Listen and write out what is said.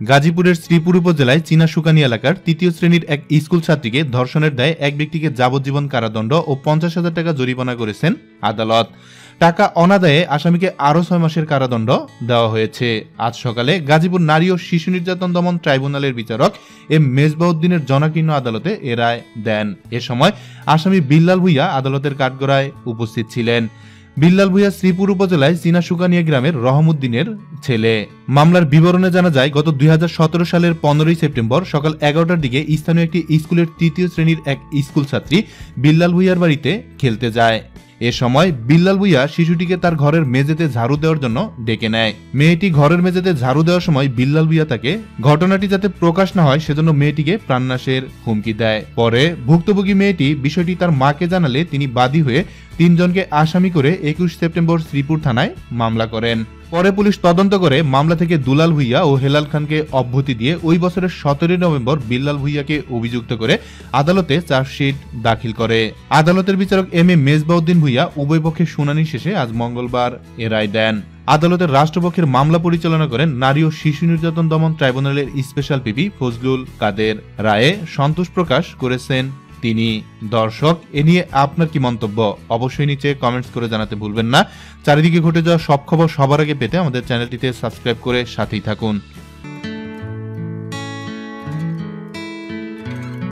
গাজীপুরের শ্রীপুর উপজেলায় চীনা সুকানি এলাকার তৃতীয় শ্রেণির এক স্কুল ছাত্রীকে ধর্ষণের দায়ে এক ব্যক্তিকে যাবজ্জীবন কারাদণ্ড ও পঞ্চাশ হাজার টাকা জরিমানা করেছেন আদালত। টাকা অনাদায়ে আসামিকে আরও ছয় মাসের কারাদণ্ড দেওয়া হয়েছে। আজ সকালে গাজীপুর নারী ও শিশু নির্যাতন দমন ট্রাইব্যুনালের বিচারক এম মেজবাউদ্দিনের জনাকীর্ণ আদালতে এ রায় দেন। এ সময় আসামি বিল্লাল ভুইয়া আদালতের কাঠগড়ায় উপস্থিত ছিলেন। বিল্লাল ভুইয়া শ্রীপুর উপজেলায় চীনা সুকানিয়া গ্রামের রহমুদ্দিনের ছেলে। মামলার বিবরণে জানা যায়, গত দুই হাজার সতেরো সালের পনেরোই সেপ্টেম্বর সকাল এগারোটার দিকে স্থানীয় একটি স্কুলের তৃতীয় শ্রেণির এক স্কুল ছাত্রী বিল্লাল ভুইয়ার বাড়িতে খেলতে যায়। এ সময় বিল্লাল ভুইয়া শিশুটিকে তার ঘরের মেঝেতে ঝাড়ু দেওয়ার জন্য ডেকে নেয়। মেয়েটি ঘরের মেঝেতে ঝাড়ু দেওয়ার সময় বিল্লাল ভুইয়া তাকে ঘটনাটি যাতে প্রকাশ না হয়, সেজন্য মেয়েটিকে প্রাণনাশের হুমকি দেয়। পরে ভুক্তভোগী মেয়েটি বিষয়টি তার মাকে জানালে তিনি বাদী হয়ে তিনজনকে আসামি করে একুশ সেপ্টেম্বর শ্রীপুর থানায় মামলা করেন। পরে পুলিশ তদন্ত করে মামলা থেকে দুলাল ভুইয়া ও হেলাল খানকে অব্যতি দিয়ে ওই বছরের সতেরোই নভেম্বর বিল্লাল ভুইয়াকে অভিযুক্ত করে আদালতে চার্জশিট দাখিল করে। আদালতের বিচারক এম এ মেজবাউদ্দিন ভুইয়া উভয় পক্ষের শুনানি শেষে আজ মঙ্গলবার এ রায় দেন। আদালতের রাষ্ট্রপক্ষের মামলা পরিচালনা করেন নারী ও শিশু নির্যাতন দমন ট্রাইব্যুনালের স্পেশাল পিপি ফজলুল কাদের। রায়ে সন্তোষ প্রকাশ করেছেন। তিনি দর্শক, এ নিয়ে আপনার কি মন্তব্য? অবশ্যই নিচে কমেন্টস করে জানাতে ভুলবেন না। চারিদিকে ঘটে যাওয়া সব খবর সবার আগে পেতে আমাদের চ্যানেলটিতে সাবস্ক্রাইব করে সাথেই থাকুন।